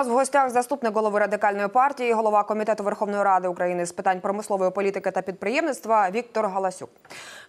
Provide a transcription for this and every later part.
нас в гостях заступник голови радикальної партії, голова комітету Верховної Ради України з питань промислової політики та підприємництва Віктор Галасюк.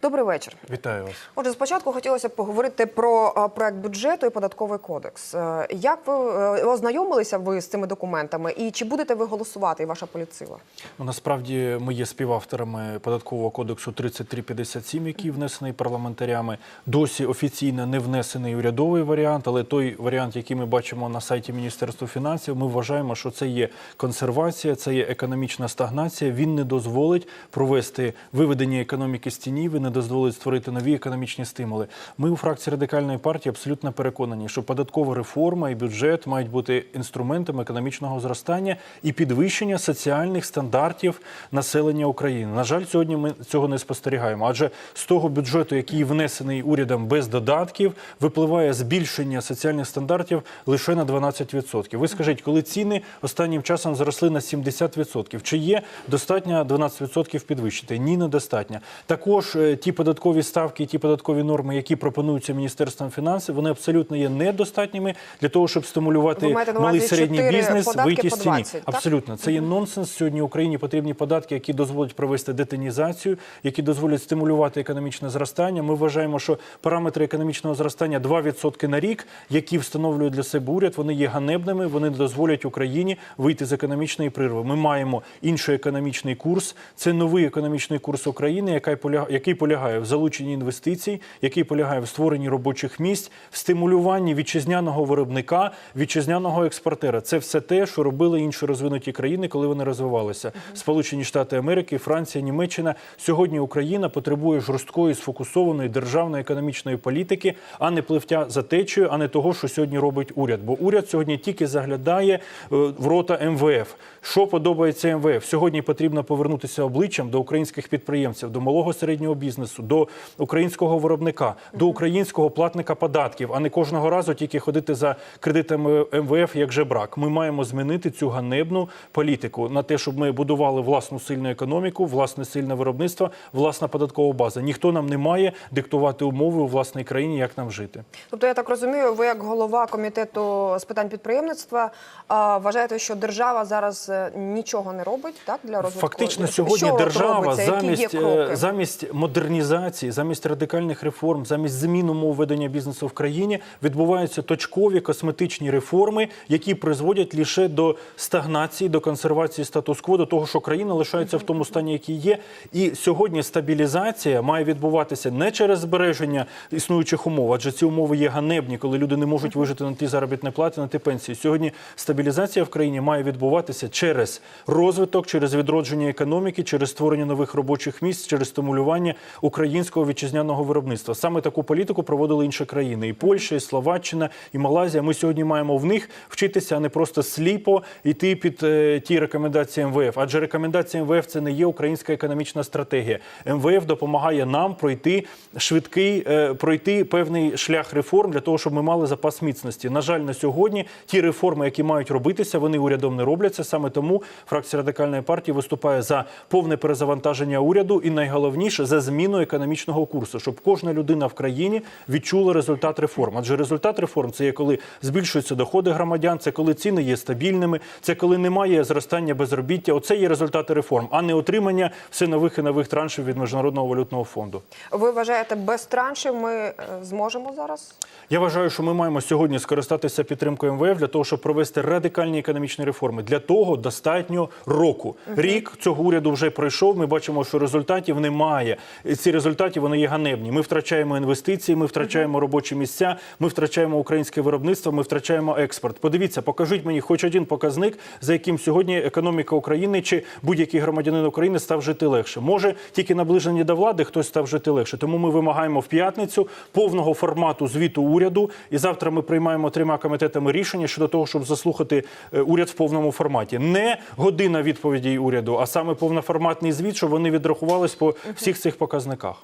Добрий вечір. Вітаю вас. Отже, спочатку хотілося б поговорити про е, проект бюджету і податковий кодекс. Е, Як ви е, ознайомилися ви з цими документами, і чи будете ви голосувати і ваша політсила? Ну, насправді ми є співавторами податкового кодексу 3357, який внесений парламентарями. Досі офіційно не внесений урядовий варіант, але той варіант, який ми бачимо на сайті Міністерства фінансів, ми вважаємо, що це є консервація, це є економічна стагнація. Він не дозволить провести виведення економіки з тіні, він не дозволить створити нові економічні стимули. Ми у фракції радикальної партії абсолютно переконані, що податкова реформа і бюджет мають бути інструментом економічного зростання і підвищення соціальних стандартів населення України. На жаль, сьогодні ми цього не спостерігаємо. Адже з того бюджету, який внесений урядом без додатків, випливає збільшення соціальних стандартів лише на 12%. Ви скажіть, коли ціни останнім часом зросли на 70%, чи є достатньо 12% підвищити? Ні, недостатньо. Також е, ті податкові ставки, ті податкові норми, які пропонуються міністерством фінансів, вони абсолютно є недостатніми для того, щоб стимулювати малий середній бізнес вийти з ціні. Абсолютно, це є нонсенс. Сьогодні Україні потрібні податки, які дозволять провести детинізацію, які дозволять стимулювати економічне зростання. Ми вважаємо, що параметри економічного зростання 2% на рік, які встановлює для себе уряд, вони є ганебними. Вони дозволять Україні вийти з економічної прірви. Ми маємо інший економічний курс. Це новий економічний курс України, який полягає, який полягає в залученні інвестицій, який полягає в створенні робочих місць, в стимулюванні вітчизняного виробника, вітчизняного експортера. Це все те, що робили інші розвинуті країни, коли вони розвивалися. Сполучені Штати Америки, Франція, Німеччина. Сьогодні Україна потребує жорсткої сфокусованої державної економічної політики, а не пливтя за течією, а не того, що сьогодні робить уряд. Бо уряд сьогодні тільки заглядає е, в рота МВФ. Що подобається МВФ? Сьогодні потрібно повернутися обличчям до українських підприємців, до малого середнього бізнесу, до українського виробника, до українського платника податків, а не кожного разу тільки ходити за кредитами МВФ як жебрак. Ми маємо змінити цю ганебну політику на те, щоб ми будували власну сильну економіку, власне сильне виробництво, власна податкова база. Ніхто нам не має диктувати умови у власній країні, як нам жити. Тобто, я так розумію, ви як голова комітету з питань підприємництва вважаєте, що держава зараз е, нічого не робить так для розвитку? Фактично сьогодні от держава замість, е, замість модернізації, замість радикальних реформ, замість змін умов ведення бізнесу в країні відбуваються точкові косметичні реформи, які призводять лише до стагнації, до консервації статус-кво, до того, що країна лишається в тому стані, який є. І сьогодні стабілізація має відбуватися не через збереження існуючих умов, адже ці умови є ганебні, коли люди не можуть вижити на ті заробітні плати, на ті пенсії. Сьогодні стабілізація в країні має відбуватися через розвиток, через відродження економіки, через створення нових робочих місць, через стимулювання українського вітчизняного виробництва. Саме таку політику проводили інші країни: і Польща, і Словаччина, і Малайзія. Ми сьогодні маємо в них вчитися, а не просто сліпо йти під е, ті рекомендації МВФ. Адже рекомендації МВФ це не є українська економічна стратегія. МВФ допомагає нам пройти швидкий, е, пройти певний шлях реформ для того, щоб ми мали запас міцності. На жаль, на сьогодні ті реформи, які мають робитися, вони урядом не робляться. Саме тому фракція радикальної партії виступає за повне перезавантаження уряду і найголовніше за зміну економічного курсу, щоб кожна людина в країні відчула результат реформ. Адже результат реформ це є коли збільшуються доходи громадян, це коли ціни є стабільними, це коли немає зростання безробіття. Оце є результати реформ, а не отримання все нових і нових траншів від міжнародного валютного фонду. Ви вважаєте, без траншів ми е, зможемо зараз? Я вважаю, що ми маємо сьогодні скористатися підтримкою МВФ для того, щоб провести радикальні економічні реформи. Для того достатньо року. Рік цього уряду вже пройшов. Ми бачимо, що результатів немає. Ці результати вони є ганебні. Ми втрачаємо інвестиції, ми втрачаємо робочі місця, ми втрачаємо українське виробництво, ми втрачаємо експорт. Подивіться, покажіть мені хоч один показник, за яким сьогодні економіка України чи будь-який громадянин України став жити легше. Може тільки наближені до влади хтось став жити легше. Тому ми вимагаємо в п'ятницю повного формату звіту уряду. І завтра ми приймаємо трьома комітетами рішення щодо того, щоб заслухати е, уряд в повному форматі. Не година відповідей уряду, а саме повноформатний звіт, щоб вони відрахувались по всіх цих показниках.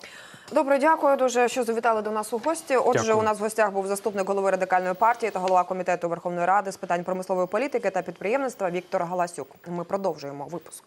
Добре, дякую дуже, що завітали до нас у гості. Отже, Дякую. у нас в гостях був заступник голови радикальної партії та голова комітету Верховної Ради з питань промислової політики та підприємництва Віктор Галасюк. Ми продовжуємо випуск.